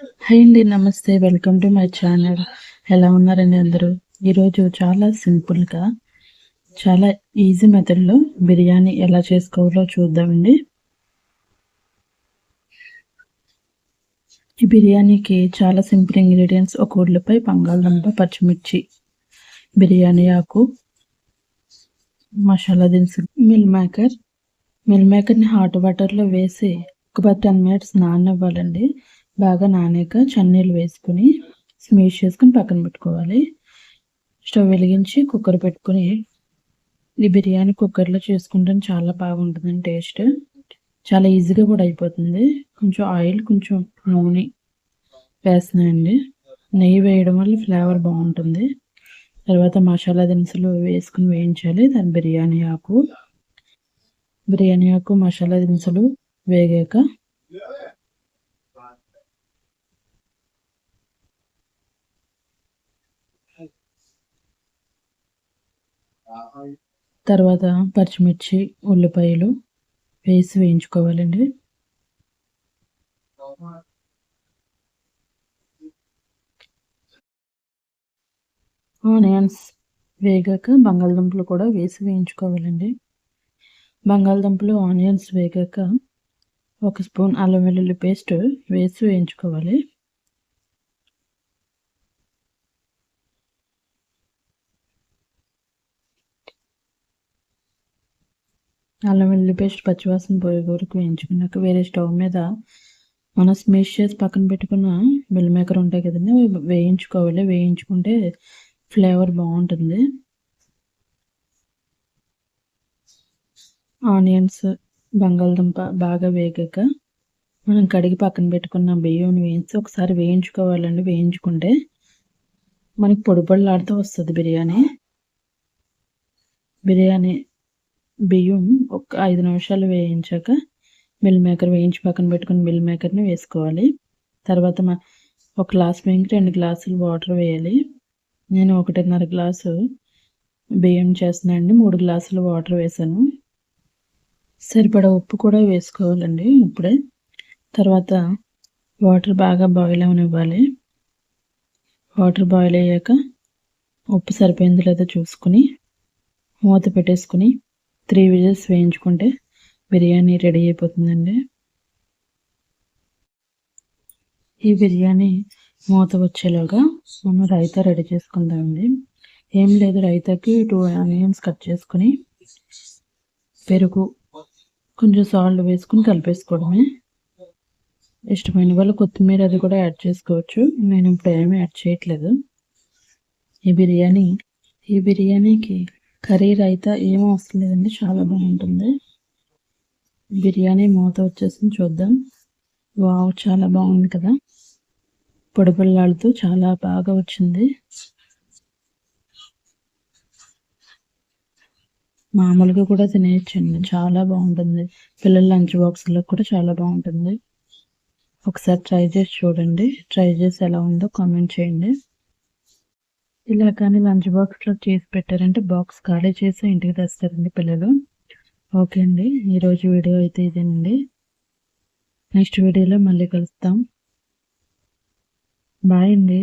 Hi అండి నమస్తే. Welcome to my channel. ఎలా ఉన్నారండి అందరూ? ఈరోజు చాలా సింపుల్గా చాలా ఈజీ మెథడ్లో బిర్యానీ ఎలా చేసుకోవాలో చూద్దామండి. ఈ బిర్యానీకి చాలా సింపుల్ ఇంగ్రీడియంట్స్ ఒక ఉల్లిపాయ బంగాళదుంప పచ్చిమిర్చి బిర్యానీ ఆకు మసాలా దినుసు మిల్ మేకర్. మిల్ మేకర్ని హాట్ వాటర్లో వేసి ఒక టెన్ మినిట్స్ నానవ్వాలండి బాగా నానాక చన్నీళ్ళు వేసుకుని స్మీష్ చేసుకుని పక్కన పెట్టుకోవాలి. స్టవ్ వెలిగించి కుక్కర్ పెట్టుకుని ఈ బిర్యానీ కుక్కర్లో చేసుకుంటే చాలా బాగుంటుందండి టేస్ట్. చాలా ఈజీగా కూడా అయిపోతుంది. కొంచెం ఆయిల్ కొంచెం నూనె వేస్తున్నాయండి నెయ్యి వేయడం వల్ల ఫ్లేవర్ బాగుంటుంది. తర్వాత మసాలా దినుసులు వేసుకుని వేయించాలి. దాని బిర్యానీ ఆకు బిర్యానీ ఆకు మసాలా దినుసులు వేగాక తర్వాత పచ్చిమిర్చి ఉల్లిపాయలు వేసి వేయించుకోవాలండి. ఆనియన్స్ వేగాక బంగాళదుంపలు కూడా వేసి వేయించుకోవాలండి. బంగాళదుంపలు ఆనియన్స్ వేగాక ఒక స్పూన్ అల్లం వెల్లుల్లి పేస్ట్ వేసి వేయించుకోవాలి. అల్లం వెల్లుల్లి పేస్ట్ పచ్చివాసన పోయే వరకు వేయించుకున్నాక వేరే స్టవ్ మీద మనం స్మిష్ చేసి పక్కన పెట్టుకున్న మిల్ మేకర్ ఉంటాయి కదండి వేయించుకోవాలి. వేయించుకుంటే ఫ్లేవర్ బాగుంటుంది. ఆనియన్స్ బంగాళదుంప బాగా వేగాక మనం కడిగి పక్కన పెట్టుకున్న బియ్యం వేయించి ఒకసారి వేయించుకోవాలండి. వేయించుకుంటే మనకి పొడి పొడిలాడుతూ వస్తుంది బిర్యానీ. బిర్యానీ బియ్యం ఒక ఐదు నిమిషాలు వేయించాక మిల్ మేకర్ వేయించి పక్కన పెట్టుకుని మిల్ మేకర్ని వేసుకోవాలి. తర్వాత ఒక గ్లాస్ బియ్యంకి రెండు గ్లాసులు వాటర్ వేయాలి. నేను ఒకటిన్నర గ్లాసు బియ్యం చేస్తున్నానండి మూడు గ్లాసులు వాటర్ వేసాను. సరిపడా ఉప్పు కూడా వేసుకోవాలండి ఇప్పుడే. తర్వాత వాటర్ బాగా బాయిల్ అవనివ్వాలి. వాటర్ బాయిల్ అయ్యాక ఉప్పు సరిపోయింది లేదో చూసుకుని మూత పెట్టేసుకుని త్రీ విజిల్స్ వేయించుకుంటే బిర్యానీ రెడీ అయిపోతుందండి. ఈ బిర్యానీ మూత వచ్చేలాగా మనం రైతా రెడీ చేసుకుందామండి. ఏం లేదు రైతాకి టూ ఆనియన్స్ కట్ చేసుకుని పెరుగు కొంచెం సాల్ట్ వేసుకుని కలిపేసుకోవడమే. ఇష్టమైన వాళ్ళు కొత్తిమీర అది కూడా యాడ్ చేసుకోవచ్చు. నేను ఇప్పుడు ఏమీ యాడ్ చేయట్లేదు. ఈ బిర్యానీ ఈ బిర్యానీకి కర్రీ రైతా ఏం అవసరం లేదండి చాలా బాగుంటుంది. బిర్యానీ మూత వచ్చేసి చూద్దాం. వావ్ చాలా బాగుంది కదా. పొడిపిల్లాడుతూ చాలా బాగా వచ్చింది. మామూలుగా కూడా తినేయచ్చండి చాలా బాగుంటుంది. పిల్లల లంచ్ బాక్స్లో కూడా చాలా బాగుంటుంది. ఒకసారి ట్రై చేసి చూడండి. ట్రై చేసి ఎలా ఉందో కామెంట్ చేయండి. ఇలా కానీ లంచ్ బాక్స్లో చేసి పెట్టారంటే బాక్స్ ఖాళీ చేసి ఇంటికి తెస్తారండి పిల్లలు. ఓకే అండి ఈరోజు వీడియో అయితే ఇదేనండి. నెక్స్ట్ వీడియోలో మళ్ళీ కలుస్తాం. బాయ్ అండి.